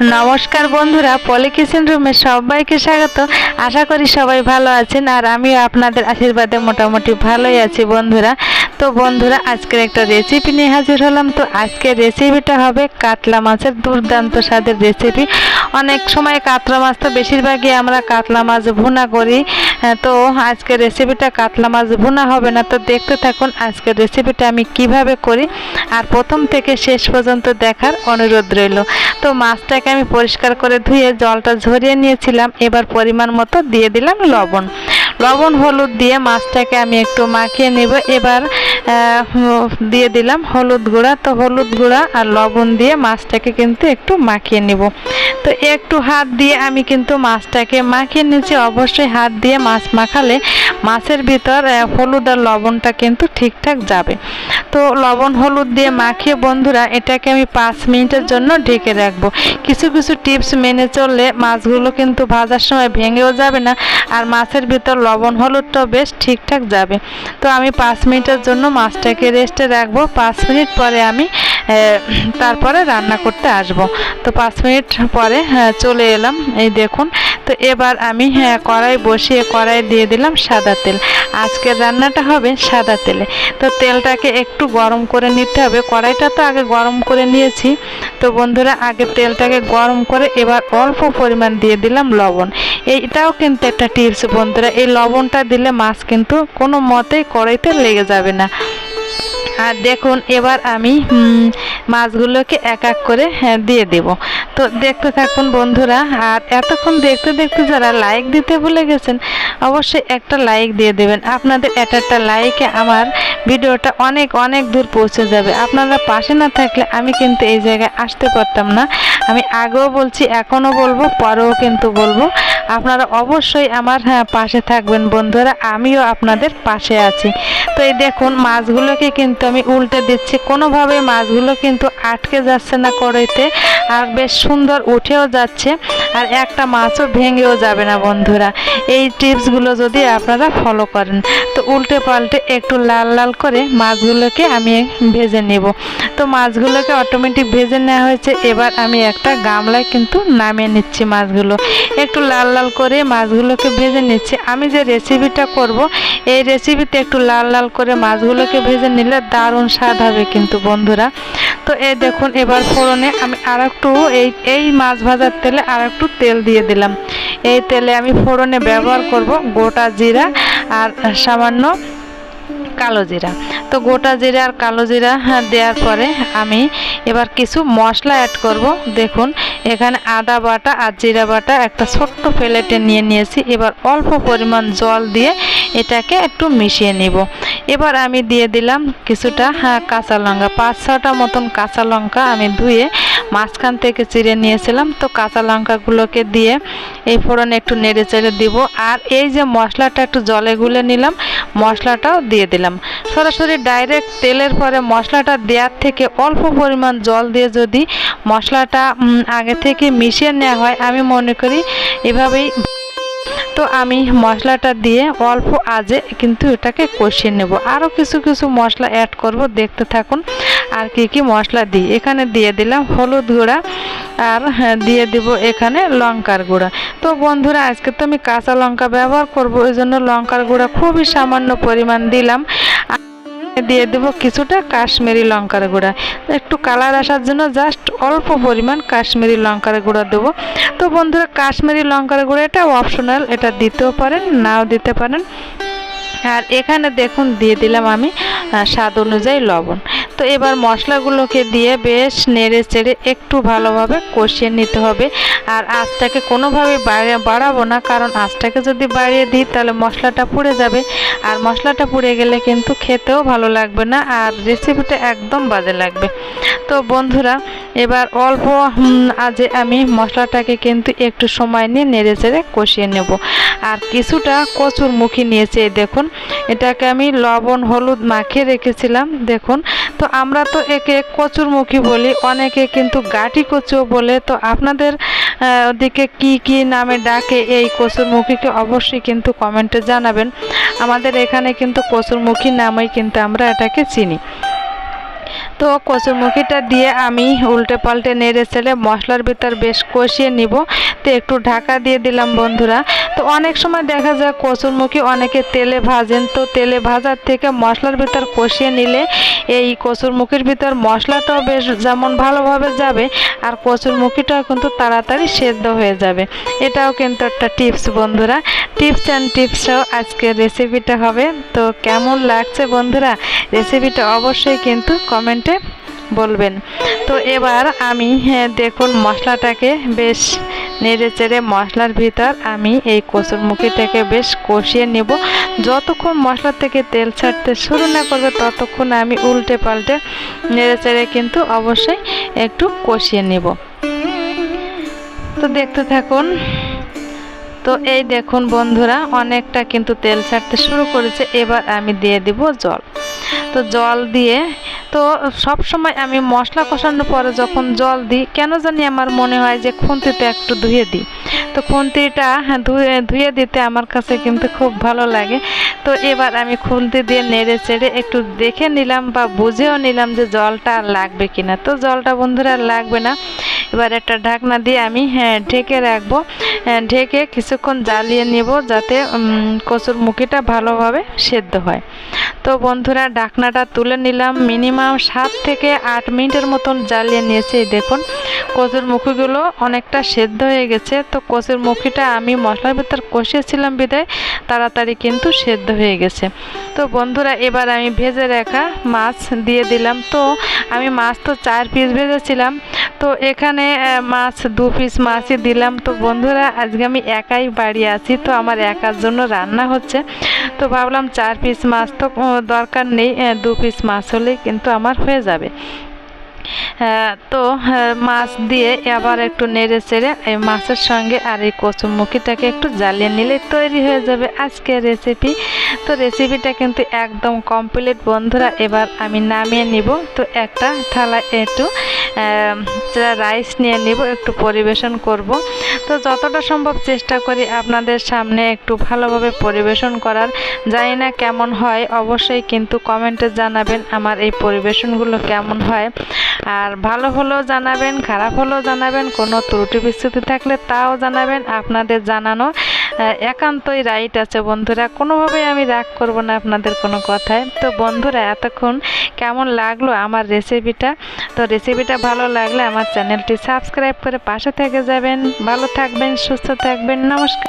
নমস্কার বন্ধুরা পলি কিচেন রুমে সবাইকে স্বাগত। আশা করি সবাই ভালো আছেন, আর আমিও আপনাদের আশীর্বাদে মোটামুটি ভালোই আছি বন্ধুরা। তো বন্ধুরা আজকের একটা রেসিপি নিয়ে হাজির হলাম। তো আজকের রেসিপিটা হবে কাতলা মাছের দুর্দান্ত স্বাদের রেসিপি অনেক সময় কাতলা মাছ তো বেশিরভাগই আমরা কাতলা মাছ ভুনা করি। আহ, তো আজকের রেসিপিটা কাতলা মাছ ভুনা হবে না। তো দেখতে থাকুন আজকের রেসিপিটা আমি কীভাবে করি। আর প্রথম থেকে শেষ পর্যন্ত দেখার অনুরোধ রইল। তো মাছটাকে আমি পরিষ্কার করে ধুয়ে জলটা ঝরিয়ে নিয়েছিলাম। এবার পরিমাণ মতো দিয়ে দিলাম লবণ। লবণ হলুদ দিয়ে মাছটাকে আমি একটু মাখিয়ে নেব। এবার দিয়ে দিলাম হলুদ গুঁড়া। তো হলুদ গুঁড়া আর লবণ দিয়ে মাছটাকে কিন্তু একটু মাখিয়ে নেব। তো একটু হাত দিয়ে আমি কিন্তু মাছটাকে মাখিয়ে নিয়েছি। অবশ্যই হাত দিয়ে মাছ মাখালে মাছের ভিতর হলুদ আর লবণটা কিন্তু ঠিকঠাক যাবে। তো লবণ, হলুদ দিয়ে মাখিয়ে বন্ধুরা এটাকে আমি পাঁচ মিনিটের জন্য ঢেকে রাখব। কিছু কিছু টিপস মেনে চললে মাছগুলো কিন্তু ভাজার সময় ভেঙেও যাবে না আর মাছের ভিতর লবণ, হলুদটাও বেশ ঠিকঠাক যাবে। তো আমি পাঁচ মিনিটের জন্য মাছটাকে রেস্টে রাখব। পাঁচ মিনিট পরে আমি তারপরে রান্না করতে আসব। তো পাঁচ মিনিট পরে চলে এলাম। এই দেখুন, তো এবার আমি কড়াই বসিয়ে কড়াই দিয়ে দিলাম সাদা তেল। আজকের রান্নাটা হবে সাদা তেলে। তো তেলটাকে একটু গরম করে নিতে হবে। কড়াইটা তো আগে গরম করে নিয়েছি। তো বন্ধুরা, আগে তেলটাকে গরম করে এবার অল্প পরিমাণ দিয়ে দিলাম লবণ। এইটাও কিন্তু একটা টিপস বন্ধুরা। এই লবণটা দিলে মাছ কিন্তু কোনো মতেই কড়াইতে লেগে যাবে না। আর দেখুন এবার আমি মাছগুলোকে এক এক করে হ্যাঁ, দিয়ে দেব। তো দেখতে থাকুন বন্ধুরা আর এতক্ষণ দেখতে দেখতে যারা লাইক দিতে ভুলে গেছেন অবশ্যই একটা লাইক দিয়ে দেবেন। আপনাদের একটা একটা লাইকে আমার ভিডিওটা অনেক অনেক দূর পৌঁছে যাবে। আপনারা পাশে না থাকলে আমি কিন্তু এই জায়গায় আসতে পারতাম না। আমি আগেও বলছি এখনও বলব পরেও কিন্তু বলব। আপনারা অবশ্যই আমার হ্যাঁ পাশে থাকবেন বন্ধুরা, আমিও আপনাদের পাশে আছি। তো এই দেখুন, মাছগুলোকে কিন্তু আমি উল্টে দিচ্ছি। কোনোভাবে মাছগুলো কিন্তু আটকে যাচ্ছে না কড়াইতে, আর বেশ সুন্দর উঠেও যাচ্ছে, আর একটা মাছও ভেঙেও যাবে না বন্ধুরা। এই টিপসগুলো যদি আপনারা ফলো করেন, তো উল্টে পাল্টে একটু লাল লাল করে মাছগুলোকে আমি ভেজে নেব। তো মাছগুলোকে অটোমেটিক ভেজে নেওয়া হয়েছে, এবার আমি একটা গামলায় কিন্তু নামিয়ে নিচ্ছি মাছগুলো। একটু লাল লাল করে মাছগুলোকে ভেজে নিচ্ছি। আমি যে রেসিপিটা করব, এই রেসিপিতে একটু লাল লাল করে মাছগুলোকে ভেজে নিলে দারুণ স্বাদ হবে কিন্তু বন্ধুরা। তো এই দেখুন, এবার ফোড়নে আমি আর একটু এই এই মাছ ভাজার তেলে আর একটু তেল দিয়ে দিলাম। এই তেলে আমি ফোড়নে ব্যবহার করব গোটা জিরা আর সামান্য কালো জিরা। তো গোটা জিরা আর কালো জিরা দেওয়ার পরে আমি এবার কিছু মশলা অ্যাড করব। দেখুন, এখানে আদা বাটা আর জিরা বাটা একটা ছোট্ট প্লেটে নিয়ে নিয়েছি। এবার অল্প পরিমাণ জল দিয়ে এটাকে একটু মিশিয়ে নিব। এবার আমি দিয়ে দিলাম কিছুটা হ্যাঁ কাঁচা লঙ্কা। পাঁচ ছটা মতন কাঁচা লঙ্কা আমি ধুয়ে মাঝখান থেকে চিড়ে নিয়েছিলাম, তো কাঁচা লঙ্কাগুলোকে দিয়ে এই ফোড়নে একটু নেড়ে চেড়ে দিব। আর এই যে মশলাটা একটু জলে গুলে নিলাম, মশলাটাও দিয়ে দিলাম। সরাসরি ডাইরেক্ট তেলের পরে মশলাটা দেওয়ার থেকে অল্প পরিমাণ জল দিয়ে যদি মশলাটা আগে থেকে মিশিয়ে নেওয়া হয়, আমি মনে করি এভাবেই তো আমি মশলাটা দিয়ে অল্প আজে কিন্তু এটাকে কষিয়ে নেব। আরও কিছু কিছু মশলা অ্যাড করব, দেখতে থাকুন। আর কি কি মশলা দিই? এখানে দিয়ে দিলাম হলুদ গুঁড়া আর হ্যাঁ, দিয়ে দিব এখানে লঙ্কার গুঁড়া। তো বন্ধুরা আজকে তো আমি কাঁচা লঙ্কা ব্যবহার করব ওই জন্য লঙ্কার গুঁড়া খুবই সামান্য পরিমাণ দিলাম। দিয়ে দেব কিছুটা কাশ্মীরি লঙ্কার গুঁড়া। একটু কালার আসার জন্য জাস্ট অল্প পরিমাণ কাশ্মীরি লঙ্কার গুঁড়া দেবো। তো বন্ধুরা কাশ্মীরি লঙ্কার গুঁড়ো এটা অপশনাল এটা দিতেও পারেন নাও দিতে পারেন। আর এখানে দেখুন দিয়ে দিলাম আমি স্বাদ অনুযায়ী লবণ। তো এবার মশলাগুলোকে দিয়ে বেশ নেড়ে চেড়ে একটু ভালোভাবে কষিয়ে নিতে হবে। আর আঁচটাকে কোনোভাবে বাড়াবো না, কারণ আঁচটাকে যদি বাড়িয়ে দিই তাহলে মশলাটা পুড়ে যাবে। আর মশলাটা পুড়ে গেলে কিন্তু খেতেও ভালো লাগবে না আর রেসিপিটা একদম বাজে লাগবে। তো বন্ধুরা, এবার অল্প আজে আমি মশলাটাকে কিন্তু একটু সময় নিয়ে নেড়ে চেড়ে কষিয়ে নেব। আর কিছুটা কচুর মুখি নিয়েছি দেখুন। এটাকে আমি লবণ, হলুদ মাখিয়ে রেখেছিলাম, দেখুন। তো আমরা তো একে কচুর মুখি বলি, অনেকে কিন্তু গাটি কচুও বলে। তো আপনাদের ওদিকে কি কি নামে ডাকে এই কচুর মুখিকে অবশ্যই কিন্তু কমেন্টে জানাবেন। আমাদের এখানে কিন্তু কচুর মুখী নামেই কিন্তু আমরা এটাকে চিনি। তো কচুরমুখিটা দিয়ে আমি উল্টে পাল্টে নেড়ে চেড়ে মশলার ভিতর বেশ কষিয়ে নিব। তো একটু ঢাকা দিয়ে দিলাম বন্ধুরা। তো অনেক সময় দেখা যায় কচুরমুখী অনেকে তেলে ভাজেন। তো তেলে ভাজার থেকে মশলার ভিতর কষিয়ে নিলে এই কচুরমুখির ভিতর মশলাটাও বেশ যেমন ভালোভাবে যাবে আর কচুরমুখিটাও কিন্তু তাড়াতাড়ি সেদ্ধ হয়ে যাবে। এটাও কিন্তু একটা টিপস বন্ধুরা। টিপস অ্যান্ড টিপসও আজকের রেসিপিটা হবে। তো কেমন লাগছে বন্ধুরা? রেসিপিটা অবশ্যই কিন্তু কমেন্টে বলবেন। তো এবার আমি হ্যাঁ, দেখুন মশলাটাকে বেশ নেড়ে চেড়ে মশলার ভিতর আমি এই কচুরমুখিটাকে বেশ কষিয়ে নেব। যতক্ষণ মশলা থেকে তেল ছাড়তে শুরু না করবে, ততক্ষণ আমি উল্টে পাল্টে নেড়ে চেড়ে কিন্তু অবশ্যই একটু কষিয়ে নেব। তো দেখতে থাকুন। তো এই দেখুন বন্ধুরা, অনেকটা কিন্তু তেল ছাড়তে শুরু করেছে। এবার আমি দিয়ে দিব জল। তো জল দিয়ে তো সব সময় আমি মশলা কষানোর পরে যখন জল দিই কেন জানি আমার মনে হয় যে খুন্তিতে একটু ধুয়ে দিই। তো খুন্তিটা ধুয়ে ধুয়ে দিতে আমার কাছে কিন্তু খুব ভালো লাগে। তো এবার আমি খুন্তি দিয়ে নেড়ে চেড়ে একটু দেখে নিলাম বা বুঝেও নিলাম যে জলটা আর লাগবে কিনা। তো জলটা বন্ধুরা লাগবে না। এবার একটা ঢাকনা দিয়ে আমি হ্যাঁ ঢেকে রাখব। হ্যাঁ, ঢেকে কিছুক্ষণ জ্বালিয়ে নেব যাতে কচুর মুখিটা ভালোভাবে সেদ্ধ হয়। তো বন্ধুরা, ডাকনাটা তুলে নিলাম। মিনিমাম সাত থেকে আট মিনিটের মতন জ্বালিয়ে নিয়েছি। দেখুন, কচুর মুখিগুলো অনেকটা সেদ্ধ হয়ে গেছে। তো কচুর মুখিটা আমি মশলার ভেতর কষিয়েছিলাম বিদায়, তাড়াতাড়ি কিন্তু সেদ্ধ হয়ে গেছে। তো বন্ধুরা, এবার আমি ভেজে রাখা মাছ দিয়ে দিলাম। তো আমি মাছ তো চার পিস ভেজেছিলাম। তো এখানে মাছ, দু পিস মাছই দিলাম। তো বন্ধুরা, আজকে আমি একাই বাড়ি আছি। তো আমার একার জন্য রান্না হচ্ছে। তো ভাবলাম চার পিস মাছ তো দরকার নেই দু পিস মাছ হলেই কিন্তু আমার হয়ে যাবে। তো মাছ দিয়ে আবার একটু নেড়ে চেড়ে এই মাছের সঙ্গে আর এই কচুমুখিটাকে একটু জ্বালিয়ে নিলে তৈরি হয়ে যাবে আজকের রেসিপি তো রেসিপিটা কিন্তু একদম কমপ্লিট বন্ধুরা, এবার আমি নামিয়ে নিব। তো একটা থালা একটু রাইস নিয়ে নিব, একটু পরিবেশন করব। তো যতটা সম্ভব চেষ্টা করি আপনাদের সামনে একটু ভালোভাবে পরিবেশন করার। জানি না কেমন হয়, অবশ্যই কিন্তু কমেন্টে জানাবেন আমার এই পরিবেশনগুলো কেমন হয়। আর ভালো হলেও জানাবেন, খারাপ হলেও জানাবেন, কোনো ত্রুটি বিচ্ছুতি থাকলে তাও জানাবেন, আপনাদের জানানো একান্তই রাইট আছে বন্ধুরা। কোনোভাবেই আমি রাগ করব না আপনাদের কোনো কথায়। তো বন্ধুরা, এতক্ষণ কেমন লাগল আমার রেসিপিটা তো রেসিপিটা ভালো লাগলে আমার চ্যানেলটি সাবস্ক্রাইব করে পাশে থেকে যাবেন। ভালো থাকবেন, সুস্থ থাকবেন, নমস্কার।